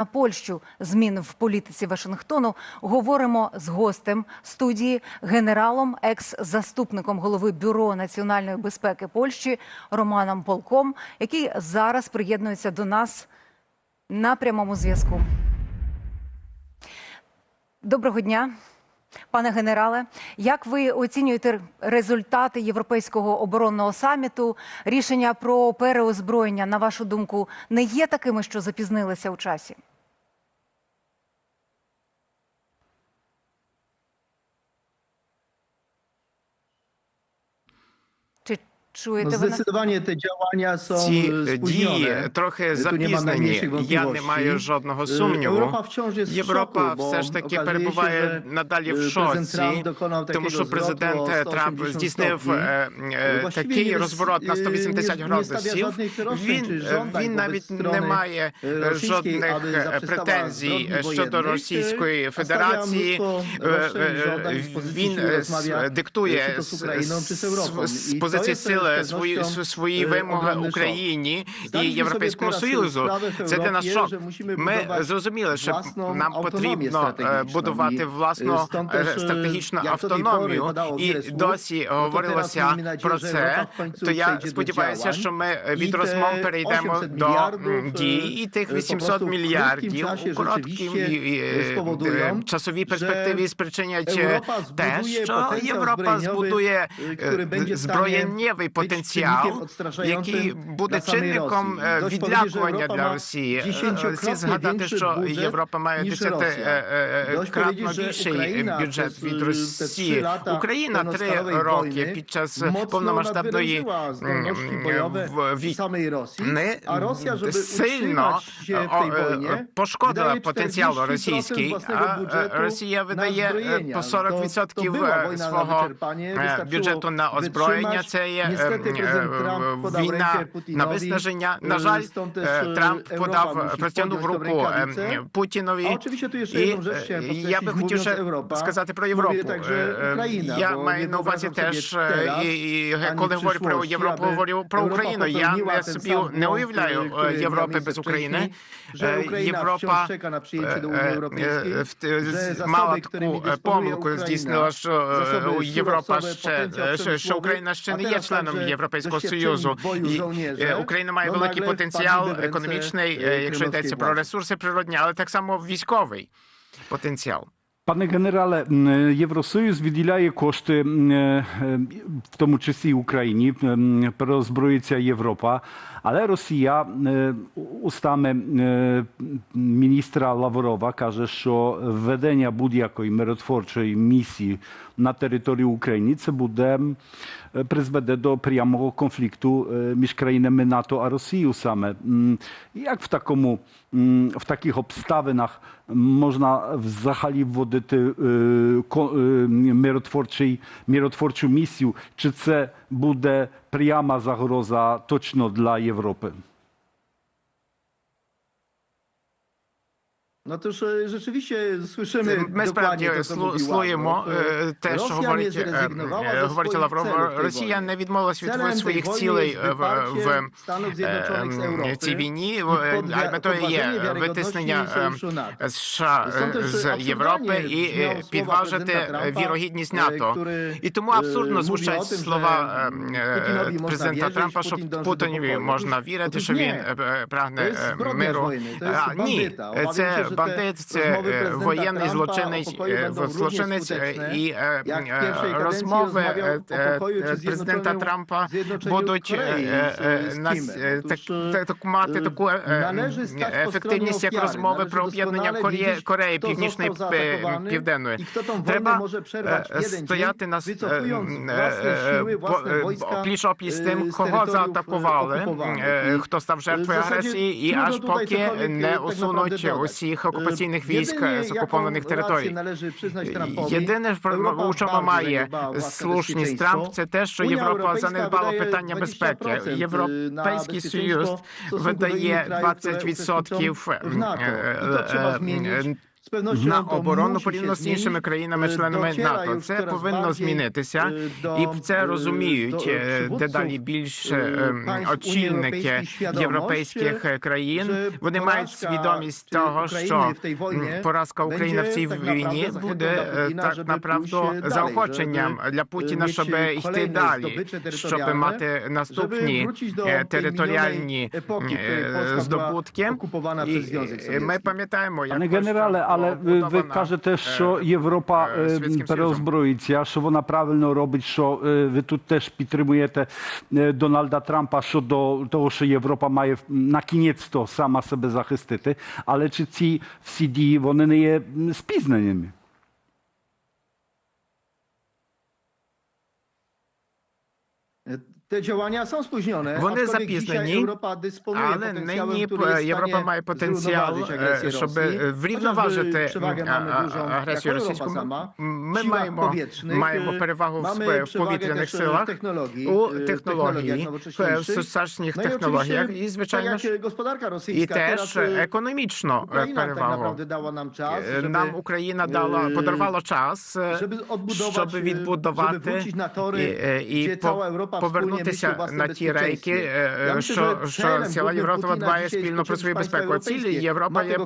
На Польщу змін в політиці Вашингтону говоримо з гостем студії, генералом, екс-заступником голови бюро національної безпеки Польщі Романом Полком, який зараз приєднується до нас на прямому зв'язку. Доброго дня. Пане генерале, як ви оцінюєте результати Європейського оборонного саміту? Рішення про переозброєння, на вашу думку, не є такими, що запізнилися у часі? Чи No чуєте zdecydowanie te działania są Ці e, дії трохи najmniejszych Я не маю жодного E, сумніву. Європа все ж таки перебуває надалі в e, шоці, тому що президент Трамп 180 здійснив е, е, такий розворот на e, 180 nie- nie градусів. Він, е, він навіть не має e, е, жодних е, претензій щодо Російської e, Федерації. Е, е, Він е, диктує з позиції сили свої свої e, вимоги. Україні і Європейському Союзу. Це для нас шок. Ми зрозуміли, що нам потрібно е, будувати власну e, е, e, стратегічну автономію. І досі говорилося про це. То я сподіваюся, що ми від розмов перейдемо 800 до дій, і e, тих po 800 prostu w krótkim мільярдів у короткій e, часовій перспективі спричинять те, що Європа збудує e, który е, потенціал, який буде чинником е, відлякування для Росії. Е, Всі згадати, що Європа має десятикратно більший бюджет від e, Росії. Україна три роки під час повномасштабної nadwyrężyła zdolności м, bojowe в- вій- samej Rosji, не a Rosja, żeby сильно е, пошкодила потенціал 40% російський, а е, Росія видає е, по 40% To- to była е, wojna na свого е, бюджету на озброєння. Це є е, е, війна на виснаження. На Е, жаль, е, е, Трамп подав, простягнув руку е. Путінові. І е, я би хотів ще сказати про Європу. Е, е, Я маю на увазі теж, е, і, коли говорю про Європу, говорю про Україну. Я не собі не уявляю е, Європи без України. Е, Європа е, е, мала таку е, помилку здійснила, що е, Європа ще е, що, Україна ще не є teraz членом Європейського Союзу. І е, Україна має великий потенціал економічний, е, е, якщо йдеться про ресурси природні, але так само військовий потенціал. Пане генерале, Євросоюз відділяє кошти, е, в тому числі Україні, переозброїться Європа, але Росія устами міністра Лаврова каже, що введення будь-якої миротворчої місії на територію України це буде призведе до прямого конфлікту між країнами НАТО а Росією саме. Як в такому в таких обставинах можна взагалі вводити миротворчий, миротворчу місію? Чи це буде пряма загроза точно для Європи? No toż e, rzeczywiście słyszymy справді dokładnie to, co слу- слуємо те, що Rosja говорить, говорить swoich Лавров. celów w tej Росія не відмовилась від своїх цілей jest в, в z Europy цій війні, а метою є витиснення NATO. США з Європи і słowa підважити prezydenta Trumpa, вірогідність НАТО. І тому абсурдно звучать слова że Putinowi można президента wierzyć, Трампа, що Путінові можна вірити, що він nie. прагне To миру. to Ні, це бандит, це е, воєнний злочинець, е, злочинець е, і розмови президента Трампа будуть нас е, так, мати таку ефективність, як розмови про об'єднання Кореї, Кореї Північної Південної. Треба стояти на wojska, опліч з тим, кого заатакували, хто став жертвою агресії, і аж поки не усунуть dodać. Усіх окупаційних військ з окупованих територій. Єдине, Europa у чому має слушність. Трамп, це те, що Європа занедбала питання 20% безпеки. Європейський Союз видає innych krajów, które 20% е, е, z pewnością на to оборону musi się порівняно з іншими країнами-членами НАТО. Це повинно змінитися, e, і це e, розуміють е, дедалі більше e, ем, очільники європейських е, країн. Вони мають свідомість того, що поразка України в цій війні буде е, так направду заохоченням для Путіна, щоб йти далі, щоб мати наступні е, територіальні е, здобутки. І е, ми пам'ятаємо, як генерале, але ви, ви кажете, е, що Європа е, е, переозброїться, що вона правильно робить, що ви тут теж підтримуєте Дональда Трампа щодо того, що Європа має на кінець то сама себе захистити. Але чи ці всі дії вони не є м, Te działania są spóźnione, Вони запізнені, але нині Європа має потенціал, е, щоб е, врівноважити агресію російську. Ми маємо, powietrznych, маємо e, перевагу в повітряних e, силах, technologii, у e, технології, technologiach в сучасних і технологіях, і звичайно ж, і теж e, економічно е, перевагу. dała nam czas, Е, żeby, Нам Україна дала е, подарувала час, е, щоб e, відбудувати і, tory, е, повернутися на ті рейки, е, що, що ціла Європа дбає спільно про свою безпеку. Цілі. Європа є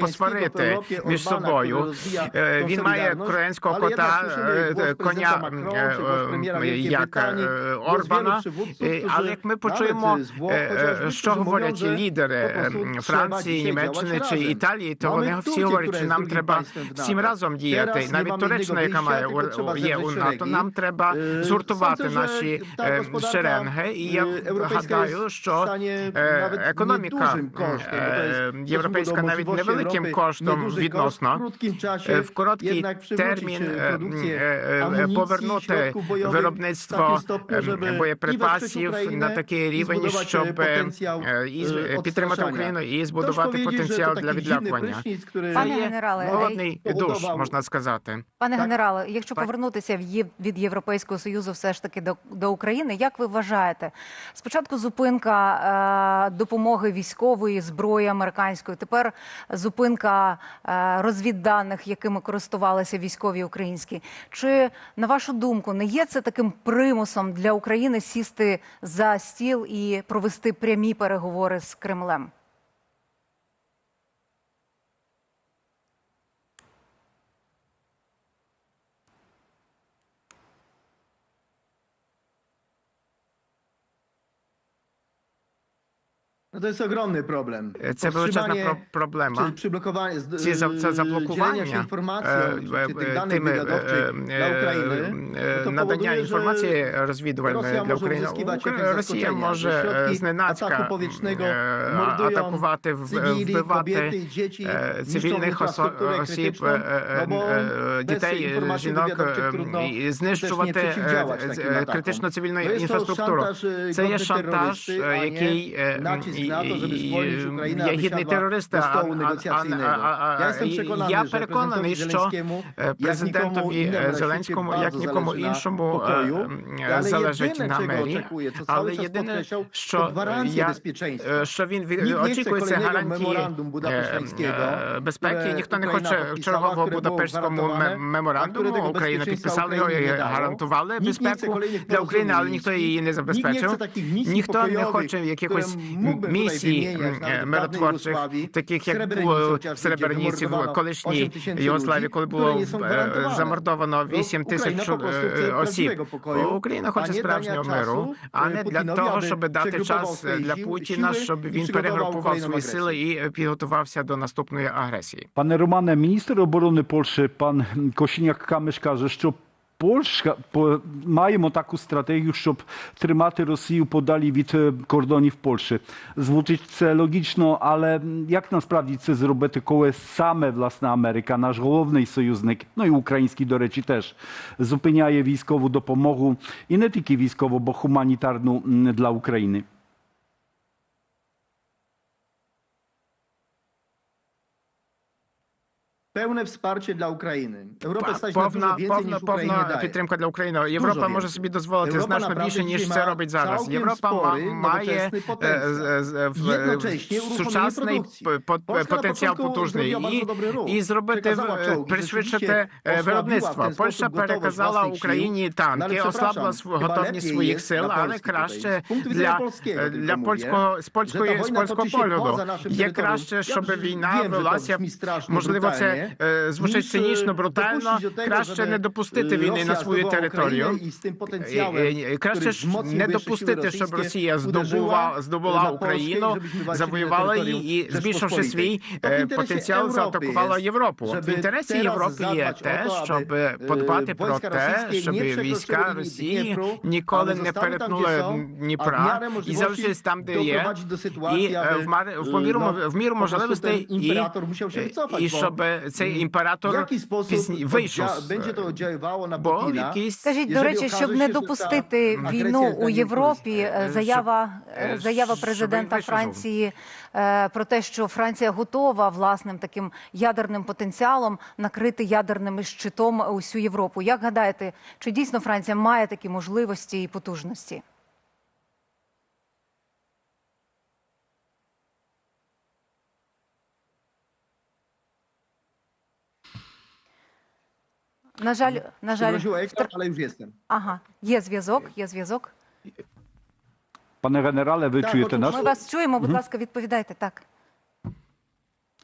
посварити між собою. Е, Він має українського кота, е, е, коня е, е, як е, Орбана. Е, Але як ми почуємо, е, що говорять лідери е, Франції, Німеччини чи. Італії, то вони всі говорять, що нам треба всім разом діяти. Навіть Туреччина, яка має є у НАТО, нам треба Е, згуртувати наші е, шеренги. І я е, гадаю, що стане е, економіка е, європейська навіть невеликим коштом відносно в короткий термін повернути виробництво е, i боєприпасів на такий рівень, щоб e, е, e, підтримати. Україну і збудувати потенціал для відлякування. Пане генерале, голодний душ, можна сказати. Пане генерале, якщо повернутися в Є- від Європейського союзу, все ж таки до, до України, як ви вважаєте, спочатку зупинка е, допомоги військової зброї американської, тепер зупинка е, розвідданих, якими користувалися військові українські. Чи на вашу думку не є це таким примусом для України сісти за стіл і провести прямі переговори з Кремлем? No to jest ogromny problem. Це величезна про- проблема. Czy przyblokowanie, z, Ці за- це e, заблокування się е, czy, czy tych е, danych тими е, е, no to надання powoduje, інформації розвідувальної Rosja для może України. Росія може е, зненацька е, атакувати, вбивати е, цивільних осо- infrastrukturę осіб, е, е, дітей, жінок е, і знищувати е, е, критично цивільну To jest інфраструктуру. e, Це є шантаж, е, який е, nacisk і- na to, żeby skłonić Ukrainę, а- а- а- а- я że переконаний, що е, президентові е, Зеленському, як нікому іншому е, е, залежить на co Але єдине, що я е, що він від- Nikt nie chce очікує, це kolejnego гарантії е, е, безпеки. Ніхто не хоче чергового Будапештському меморандуму. Україна підписала його і гарантували безпеку для України, але ніхто її не забезпечив. Ніхто не хоче якихось місій nawet е, миротворчих, таких як було в gdzie Сребреніці, в колишній 8 tysięcy коли було е, замордовано No, 8 тисяч е, осіб. Україна хоче справжнього миру, а не для того, щоб дати час для Путіна, щоб він перегрупував свої сили і підготувався до наступної агресії. Пане Романе, міністр оборони Польщі пан Кошіняк-Камиш каже, що Польща по, маємо таку стратегію, щоб тримати Росію подалі від е, кордонів Польщі. Звучить це логічно, але м, як насправді це зробити, коли саме власне Америка, наш головний союзник, ну і український, до речі, теж зупиняє військову допомогу і не тільки військову, бо гуманітарну м, для України. Pełne wsparcie dla Ukrainy. Europę Па- stać na dużo Повна, więcej повна, niż Ukrainie повна daje. підтримка для України. Європа Дуже може собі дозволити Європа значно більше, ніж це робить зараз. Європа spory, має е, Jednocześnie сучасний na потенціал потужний і, і зробити пришвидшити е, виробництво. Польща переказала Україні танки, chyba готовність своїх сил, але краще для, е, для польського з польської з польського погляду є краще, щоб війна велася можливо, це е, звучить цинічно, е, брутально. Краще не допустити е, війни на свою територію. Е, е, Краще ж не допустити, щоб Росія здобула здобула Україну, завоювала її і збільшивши свій е, потенціал, заатакувала Європу. В інтересі Європи є те, щоб е, подбати про те, щоб війська Росії ніколи не перетнули Дніпра і залишились там, де є. І е, в мар- в е, міру можливостей і, е, і щоб цей імператор sposób пізні- вийшов. będzie to oddziaływało na Бо Putina, якийсь Скажіть, до речі, щоб не допустити війну у Європі, Е, е, заява, е, заява президента. Франції про те, що Франція готова власним таким ядерним потенціалом накрити ядерним щитом усю Європу. Як гадаєте, чи дійсно Франція має такі можливості і потужності? На жаль, на жаль, Groziło ekspert, ale już ага, є зв'язок, є зв'язок. Пане генерале, ви Так, чуєте от нас? Ми вас чуємо, будь ласка, відповідайте так.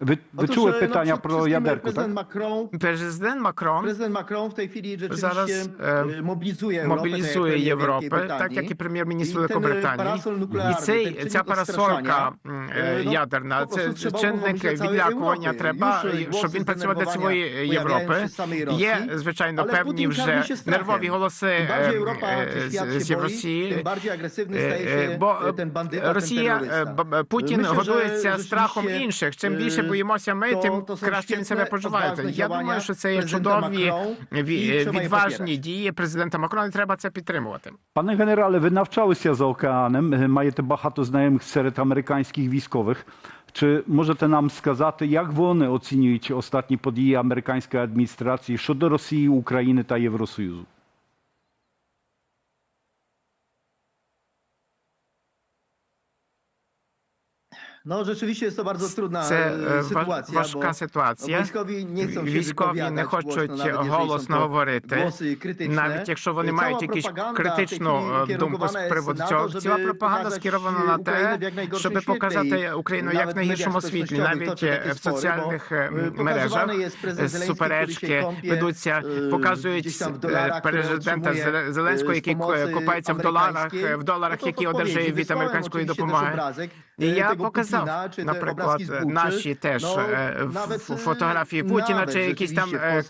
Ви, ви Otóż, чули e, питання przede про wszystkim ядерку, Prezydent? Macron, Президент Макрон prezydent Macron w tej chwili Zaraz, rzeczywiście e, e, mobilizuje Europę, мобілізує tak jak Європу, premier Wielkiej так як і Brytanii. прем'єр-міністр І Великобританії. ten parasol І nuklearny, цей, ten ця czynnik парасолька odstraszania, м, e, е, no, ядерна, po prostu trzeba чинник umożliwiać całej відлякування Europie. треба, Już, e, щоб głosy він працював для zdenerwowania Європи. pojawiają się z samej Rosji, Є, звичайно, ale певні Putin вже karmi się strachem. нервові голоси Im е, Europa е, czy świat з, з boi, Росії. tym bardziej agresywny Е, staje е, się Бо e, ten bandyta, Росія, е, terrorysta. б- Путін Myślę, że годується страхом rzeczywiście, інших. Чим e, більше боїмося ми, to- тим to są краще він себе świetne, почуває. odważne Я думаю, działania що це є prezydenta чудові Macron ві- i trzeba je відважні popierać. дії президента Макрона. і Треба це підтримувати. Пане генерале, ви навчалися за океаном, е, маєте багато знайомих серед американських військових. Чи можете нам сказати, як вони оцінюють останні події американської адміністрації щодо Росії, України та Євросоюзу? No rzeczywiście jest to bardzo trudna Це e, е, ва- sytuacja, важка bo ситуація. wojskowi nie chcą się Військові не wypowiadać хочуть głośno, nawet jeżeli голосно to говорити, głosy krytyczne. навіть якщо вони Cała мають якусь propaganda w tej критичну chwili е, думку з jest приводу na цього. to, Ціла żeby пропаганда pokazać скерована на те, щоб świetle показати і Україну nawet як в mediach найгіршому світлі, społecznościowych навіть toczy е, takie в spory, соціальних е, e, мережах jest prezydent суперечки który się kąpie, ведуться, e, показують gdzieś tam w е, dolarach, które президента otrzymuje, Зеле- e, Зеленського, z який pomocy купається в доларах, е, в доларах, No to які одержує odpowiedzi від wysłałem американської oczywiście też допомоги. obrazek, І e, я tego показав, Te наприклад, наші теж е, e, фотографії Путіна чи якісь там е,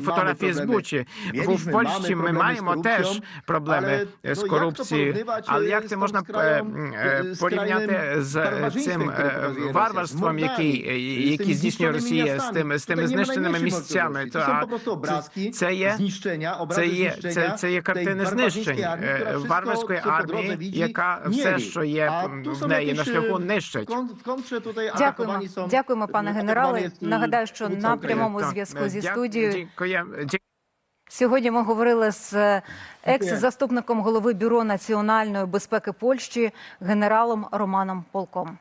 фотографії з Бучі. в Польщі ми маємо теж проблеми е, з корупцією. Але e, як це можна е, e, порівняти з цим е, варварством, які здійснює Росія з тими з тими знищеними місцями? це, є obrazy це є, це, це є картини знищень е, варварської армії, яка все, що є в неї на шляху, e, нищить. Kон- w kontrze Дякуємо, дякуємо, пане генерале. Нагадаю, що на прямому зв'язку е, зі студією. Сьогодні ми говорили з е, екс-заступником голови бюро національної безпеки Польщі генералом Романом Полком.